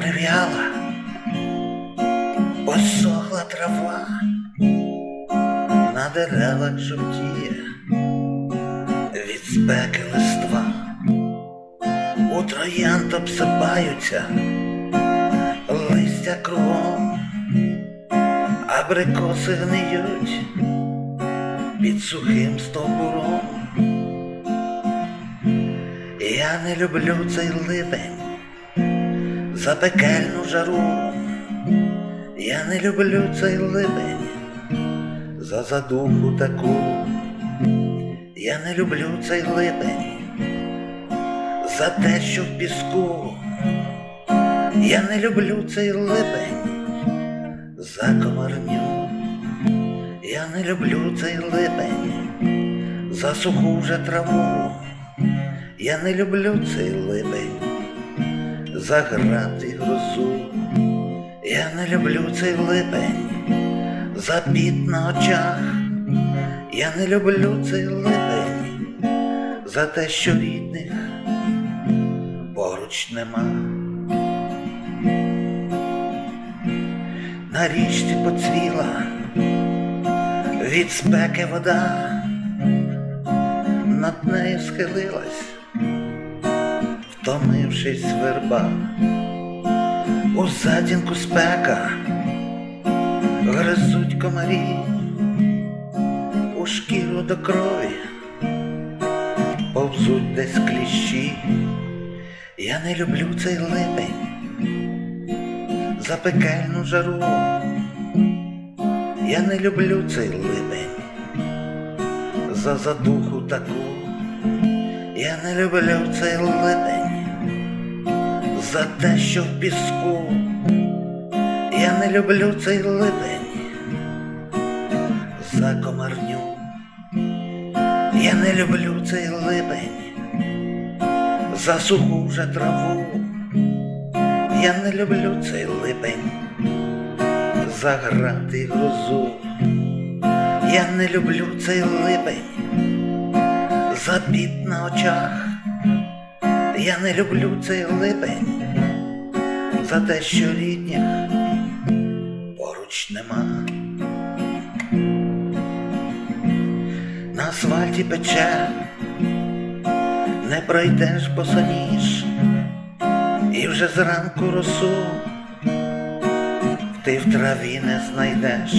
перев'яла, посохла трава, на деревах жовтіє від спеки листва, у троянд обсипаються листя кругом, абрикоси гниють під сухим стовбуром. Я не люблю цей липень за пекельну жару. Я не люблю цей липень за задуху таку. Я не люблю цей липень за те, що в піску. Я не люблю цей липень за комарню. Я не люблю цей липень за суху вже траву. Я не люблю цей липень за град і грозу. Я не люблю цей липень за піт на очах. Я не люблю цей липень за те, що рідних поруч нема. На річці поцвіла від спеки вода, над нею схилилась, втомившись верба, у затінку спека гризуть комарі, у шкіру до крові повзуть десь кліщі. Я не люблю цей липень за пекельну жару. Я не люблю цей липень за задуху таку. Я не люблю цей липень за те, що в піску. Я не люблю цей липень за комарню. Я не люблю цей липень за суху вже траву. Я не люблю цей липень за град і грозу. Я не люблю цей липень за піт на очах. Я не люблю цей липень за те, що рідних поруч нема. На асфальті пече, не пройдеш босоніж, і вже зранку росу ти в траві не знайдеш,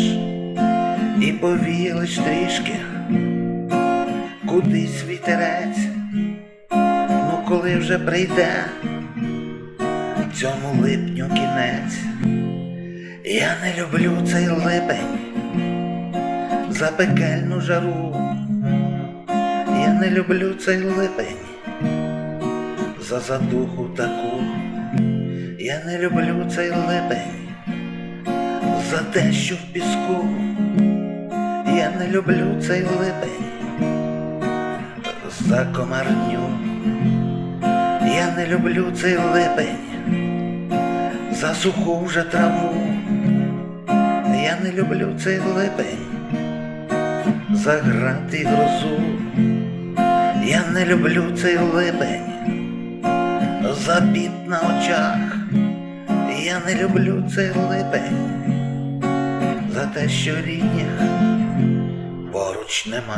і повіялиш трішки, кудись вітерець, ну коли вже прийде цьому липню кінець, я не люблю цей липень за пекельну жару, я не люблю цей липень за задуху таку, я не люблю цей липень за те, що в піску, я не люблю цей липень за комарню, я не люблю цей липень за суху вже траву, я не люблю цей липень за град і грозу, я не люблю цей липень за піт на очах, я не люблю цей липень за те, що рідних поруч нема.